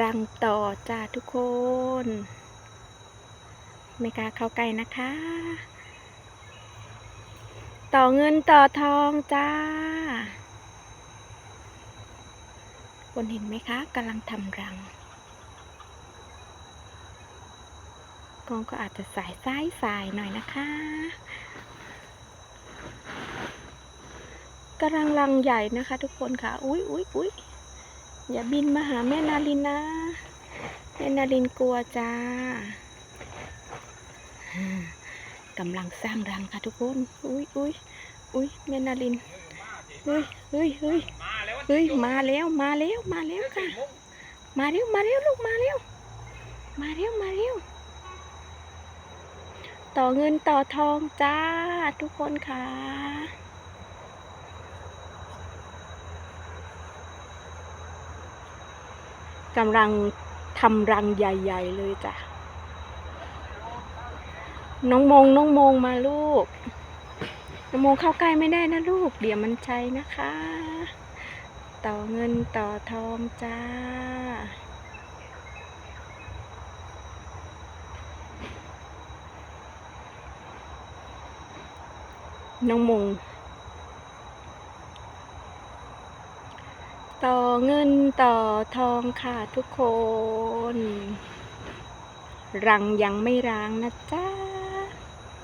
รังต่อจ้าทุกคน ไม่กล้าเข้าใกล้นะคะ ต่อเงินต่อทองจ้า คนเห็นไหมคะกำลังทำรังกองก็อาจจะสายซ้ายสายหน่อยนะคะกำลังรังใหญ่นะคะ ทุกคนค่ะ อุ๊ยอุ๊ยอุ๊ย อย่าบินมาหาแม่นาลินนะ แม่นาลินกลัวจ้ากำลังสร้างรังค่ะทุกคน อุ๊ยอุ๊ยอุ๊ยแม่นาลิน เฮ้ยเฮ้ยเฮ้ยเฮ้ย มาแล้ว มาแล้ว มาแล้วค่ะ มาเร็ว มาเร็วลูก มาเร็ว มาเร็ว มาเร็ว ต่อเงินต่อทองจ้าทุกคนค่ะ กำลังทำรังใหญ่ ๆ เลยจ้ะ น้องมงน้องมงมาลูก น้องมงเข้าใกล้ไม่ได้นะลูก เดี๋ยวมันใช้นะคะ ต่อเงินต่อทองจ้า น้องมง ต่อเงินต่อทองค่ะทุกคน รังยังไม่ร้างนะจ๊ะ